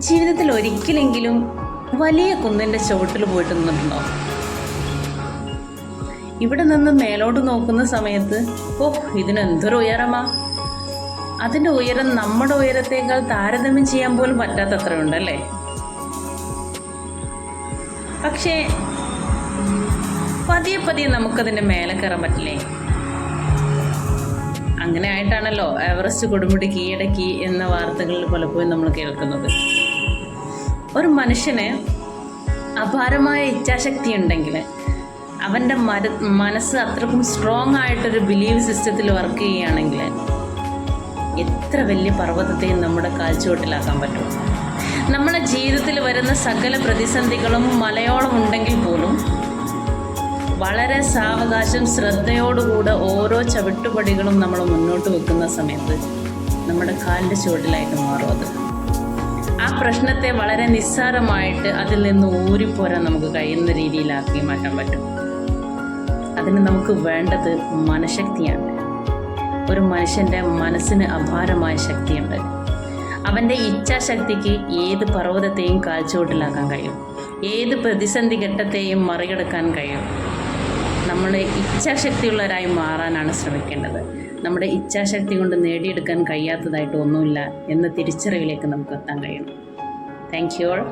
ജീവിതത്തിൽ ഒരിക്കലെങ്കിലും വലിയ കുന്നിന്റെ ചുവട്ടിൽ പോയിട്ട് നിന്നിട്ടുണ്ടോ? ഇവിടെ നിന്ന് മേലോട്ട് നോക്കുന്ന സമയത്ത് ഓ ഇതിനെന്തൊരു ഉയരമാ. അതിന്റെ ഉയരം നമ്മുടെ ഉയരത്തേക്കാൾ താരതമ്യം ചെയ്യാൻ പോലും പറ്റാത്തത്ര ഉണ്ടല്ലേ പക്ഷേ പതിയെ പതിയെ നമുക്കതിന്റെ മേലെ കയറാൻ പറ്റില്ലേ? അങ്ങനെ ആയിട്ടാണല്ലോ എവറസ്റ്റ് കൊടുമുടി കീഴടക്കി എന്ന വാർത്തകളിൽ പലപ്പോഴും നമ്മൾ കേൾക്കുന്നത്. ഒരു മനുഷ്യന് അപാരമായ ഇച്ഛാശക്തി ഉണ്ടെങ്കിൽ അവന്റെ മര മനസ്സ് അത്രക്കും സ്ട്രോങ് ആയിട്ടൊരു ബിലീവ് സിസ്റ്റത്തിൽ വർക്ക് ചെയ്യുകയാണെങ്കിൽ എത്ര വലിയ പർവതത്തെയും നമ്മുടെ കാഴ്ചവട്ടിലാക്കാൻ പറ്റും. നമ്മുടെ ജീവിതത്തിൽ വരുന്ന സകല പ്രതിസന്ധികളും മലയോളം ഉണ്ടെങ്കിൽ പോലും വളരെ സാവകാശം ശ്രദ്ധയോടുകൂടെ ഓരോ ചവിട്ടുപടികളും നമ്മൾ മുന്നോട്ട് വെക്കുന്ന സമയത്ത് നമ്മുടെ കാലിന്റെ ചുവട്ടിലായിട്ട് മാറും അത്. ആ പ്രശ്നത്തെ വളരെ നിസ്സാരമായിട്ട് അതിൽ നിന്ന് ഊരിപ്പോരാൻ നമുക്ക് കഴിയുന്ന രീതിയിലാക്കി മാറ്റാൻ പറ്റും. അതിന് നമുക്ക് വേണ്ടത് മനഃശക്തിയാണ്. ഒരു മനുഷ്യന്റെ മനസ്സിന് അപാരമായ ശക്തിയുണ്ട്. അവന്റെ ഇച്ഛാശക്തിക്ക് ഏത് പർവതത്തെയും കാൽച്ചുവട്ടിലാക്കാൻ കഴിയും. ഏത് പ്രതിസന്ധി ഘട്ടത്തെയും മറികടക്കാൻ കഴിയും. നമ്മുടെ ഇച്ഛാശക്തിയുള്ളവരായി മാറാനാണ് ശ്രമിക്കേണ്ടത്. നമ്മുടെ ഇച്ഛാശക്തി കൊണ്ട് നേടിയെടുക്കാൻ കഴിയാത്തതായിട്ട് ഒന്നുമില്ല എന്ന തിരിച്ചറിവിലേക്ക് നമുക്ക് എത്താൻ കഴിയണം. Thank you all